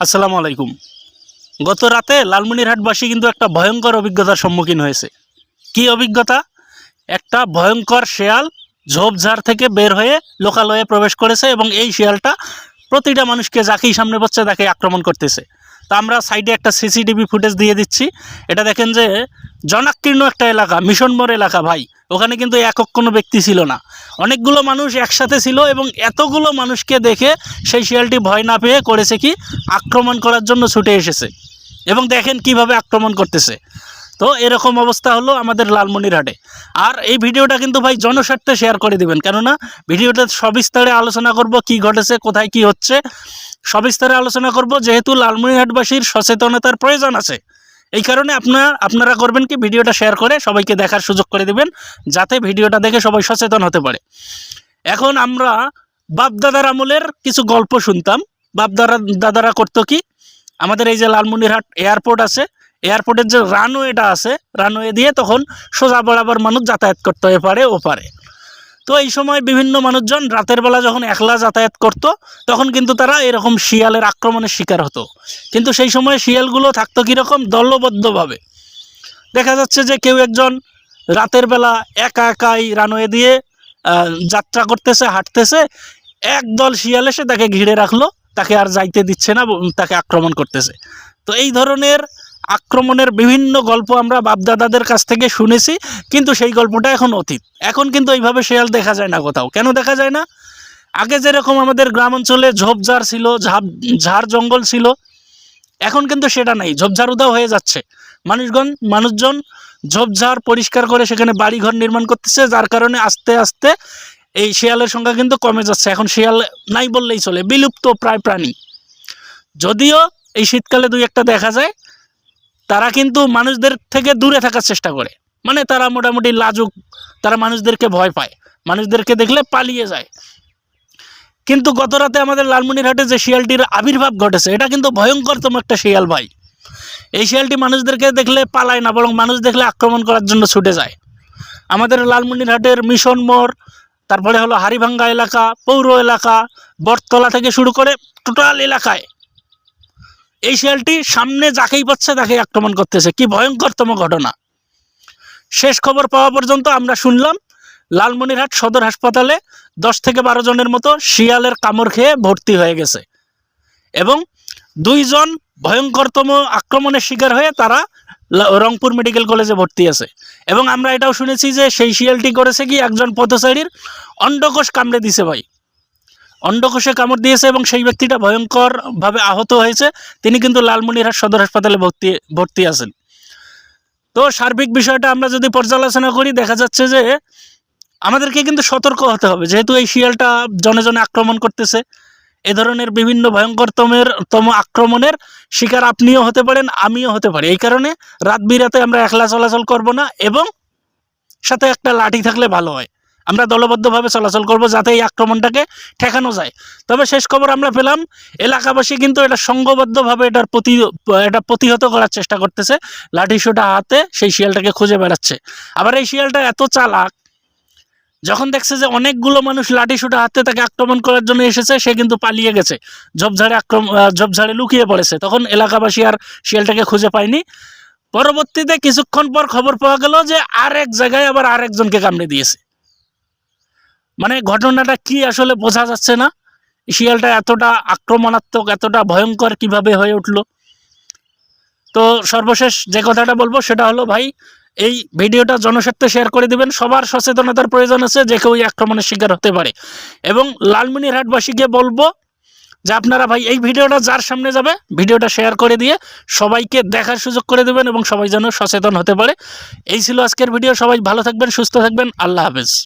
আসসালামু আলাইকুম। গত রাতে লালমনিরহাটবাসী কিন্তু একটা ভয়ঙ্কর অভিজ্ঞতার সম্মুখীন হয়েছে। কি অভিজ্ঞতা? একটা ভয়ঙ্কর শেয়াল ঝোপঝাড় থেকে বের হয়ে লোকালয়ে প্রবেশ করেছে এবং এই শেয়ালটা প্রতিটা মানুষকে যাকেই সামনে পাচ্ছে তাকে আক্রমণ করতেছে। তা আমরা সাইডে একটা সিসিটিভি ফুটেজ দিয়ে দিচ্ছি। এটা দেখেন যে জনাকীর্ণ একটা এলাকা, মিশনমোড় এলাকা ভাই। ওখানে কিন্তু একক কোনো ব্যক্তি ছিল না। অনেকগুলো মানুষ একসাথে ছিল এবং এতগুলো মানুষকে দেখে সেই শিয়ালটি ভয় না পেয়ে করেছে কি, আক্রমণ করার জন্য ছুটে এসেছে। এবং দেখেন কীভাবে আক্রমণ করতেছে। তো এরকম অবস্থা হলো আমাদের লালমনিরহাটে। আর এই ভিডিওটা কিন্তু ভাই জনস্বার্থে শেয়ার করে দিবেন। কেননা ভিডিওটা সবিস্তারে আলোচনা করব, কি ঘটেছে, কোথায়, কি হচ্ছে। সবিস্তারে আলোচনা করব, যেহেতু লালমনিরহাটবাসীর সচেতনতার প্রয়োজন আছে। এই কারণে আপনার, আপনারা করবেন কি, ভিডিওটা শেয়ার করে সবাইকে দেখার সুযোগ করে দিবেন, যাতে ভিডিওটা দেখে সবাই সচেতন হতে পারে। এখন আমরা বাপদাদার আমলের কিছু গল্প শুনতাম। বাপদাদা দাদারা করতো কি, আমাদের এই যে লালমনিরহাট এয়ারপোর্ট আছে এয়ারপোর্টের যে রানওয়েটা আছে রানওয়ে দিয়ে তখন সোজা বরাবর মানুষ যাতায়াত করতে হয়ে পারে ও পারে তো এই সময় বিভিন্ন মানুষজন রাতের বেলা যখন একলা যাতায়াত করত, তখন কিন্তু তারা এরকম শিয়ালের আক্রমণের শিকার হতো। কিন্তু সেই সময় শিয়ালগুলো থাকতো কীরকম দলবদ্ধভাবে। দেখা যাচ্ছে যে কেউ একজন রাতের বেলা একা একাই রানওয়ে দিয়ে যাত্রা করতেছে, হাঁটতেছে একদল শিয়াল এসে তাকে ঘিরে রাখল, তাকে আর যাইতে দিচ্ছে না, তাকে আক্রমণ করতেছে। তো এই ধরনের আক্রমণের বিভিন্ন গল্প আমরা বাপদাদাদের কাছ থেকে শুনেছি, কিন্তু সেই গল্পটা এখন অতীত। এখন কিন্তু এইভাবে শেয়াল দেখা যায় না কোথাও। কেন দেখা যায় না? আগে যেরকম আমাদের গ্রাম অঞ্চলে ঝোপঝাড় ছিল, ঝাপ, ঝাড় জঙ্গল ছিল, এখন কিন্তু সেটা নাই। ঝোপঝাড় উদাও হয়ে যাচ্ছে। মানুষগণ, মানুষজন ঝোপঝাড় পরিষ্কার করে সেখানে বাড়িঘর নির্মাণ করতেছে, যার কারণে আস্তে আস্তে এই শিয়ালের সংখ্যা কিন্তু কমে যাচ্ছে। এখন শিয়াল নাই বললেই চলে, বিলুপ্ত প্রায় প্রাণী। যদিও এই শীতকালে দুই একটা দেখা যায় তারা কিন্তু মানুষদের থেকে দূরে থাকার চেষ্টা করে। মানে তারা মোটামুটি লাজুক, তারা মানুষদেরকে ভয় পায়, মানুষদেরকে দেখলে পালিয়ে যায়। কিন্তু গত রাতে আমাদের লালমনিরহাটে যে শিয়ালটির আবির্ভাব ঘটেছে, এটা কিন্তু ভয়ঙ্করতম একটা শিয়াল ভাই। এই শিয়ালটি মানুষদেরকে দেখলে পালায় না, বরং মানুষ দেখলে আক্রমণ করার জন্য ছুটে যায়। আমাদের লালমনিরহাটের মিশন মোড়, তারপরে হলো হারিভাঙ্গা এলাকা, পৌর এলাকা, বটতলা থেকে শুরু করে টোটাল এলাকায় এই শিয়ালটি সামনে যাকেই পাচ্ছে তাকে আক্রমণ করতেছে। কি ভয়ঙ্করতম ঘটনা। শেষ খবর পাওয়া পর্যন্ত আমরা শুনলাম, লালমনিরহাট সদর হাসপাতালে দশ থেকে বারো জনের মতো শিয়ালের কামড় খেয়ে ভর্তি হয়ে গেছে এবং দুইজন ভয়ঙ্করতম আক্রমণের শিকার হয়ে তারা রংপুর মেডিকেল কলেজে ভর্তি আছে এবং আমরা এটাও শুনেছি যে সেই শিয়ালটি করেছে কি একজন পথচারীর অন্ডকোষ কামড়ে দিছে ভাই। অন্ডকোষে কামড় দিয়েছে এবং সেই ব্যক্তিটা ভয়ঙ্করভাবে আহত হয়েছে। তিনি কিন্তু লালমনিরহাট সদর হাসপাতালে ভর্তি ভর্তি আছেন। তো সার্বিক বিষয়টা আমরা যদি পর্যালোচনা করি, দেখা যাচ্ছে যে আমাদেরকে কিন্তু সতর্ক হতে হবে। যেহেতু এই শিয়ালটা জনে জনে আক্রমণ করতেছে, এ ধরনের বিভিন্ন ভয়ঙ্করতমের, তম আক্রমণের শিকার আপনিও হতে পারেন, আমিও হতে পারি। এই কারণে রাত বিরাতে আমরা একলা চলাচল করব না এবং সাথে একটা লাঠি থাকলে ভালো হয়। আমরা দলবদ্ধভাবে চলাচল করব যাতে এই আক্রমণটাকে ঠেকানো যায়। তবে শেষ খবর আমরা পেলাম, এলাকাবাসী কিন্তু এটা সংঘবদ্ধভাবে এটার প্রতি, এটা প্রতিহত করার চেষ্টা করতেছে। লাঠি সোটা হাতে সেই শিয়ালটাকে খুঁজে বেড়াচ্ছে। আবার এই শিয়ালটা এত চালাক, যখন দেখছে যে অনেকগুলো মানুষ লাঠি সোটা হাতে তাকে আক্রমণ করার জন্য এসেছে, সে কিন্তু পালিয়ে গেছে। ঝোপঝাড়ে আক্রমণ ঝোপঝাড়ে লুকিয়ে পড়েছে। তখন এলাকাবাসী আর শিয়ালটাকে খুঁজে পায়নি। পরবর্তীতে কিছুক্ষণ পর খবর পাওয়া গেল যে আর এক জায়গায় আবার আর একজনকে কামড়ে দিয়েছে। মানে ঘটনাটা কি আসলে বোঝা যাচ্ছে না? শিয়ালটা এতটা আক্রমণাত্মক, এতটা ভয়ঙ্কর কীভাবে হয়ে উঠল? তো সর্বশেষ যে কথাটা বলব সেটা হলো, ভাই, এই ভিডিওটা জনস্বার্থে শেয়ার করে দিবেন। সবার সচেতনতার প্রয়োজন আছে যে কেউ আক্রমণের শিকার হতে পারে। এবং লালমনিরহাটবাসীকে বলব যে আপনারা ভাই, এই ভিডিওটা যার সামনে যাবে, ভিডিওটা শেয়ার করে দিয়ে সবাইকে দেখার সুযোগ করে দেবেন এবং সবাই যেন সচেতন হতে পারে। এই ছিল আজকের ভিডিও। সবাই ভালো থাকবেন, সুস্থ থাকবেন। আল্লাহ হাফেজ।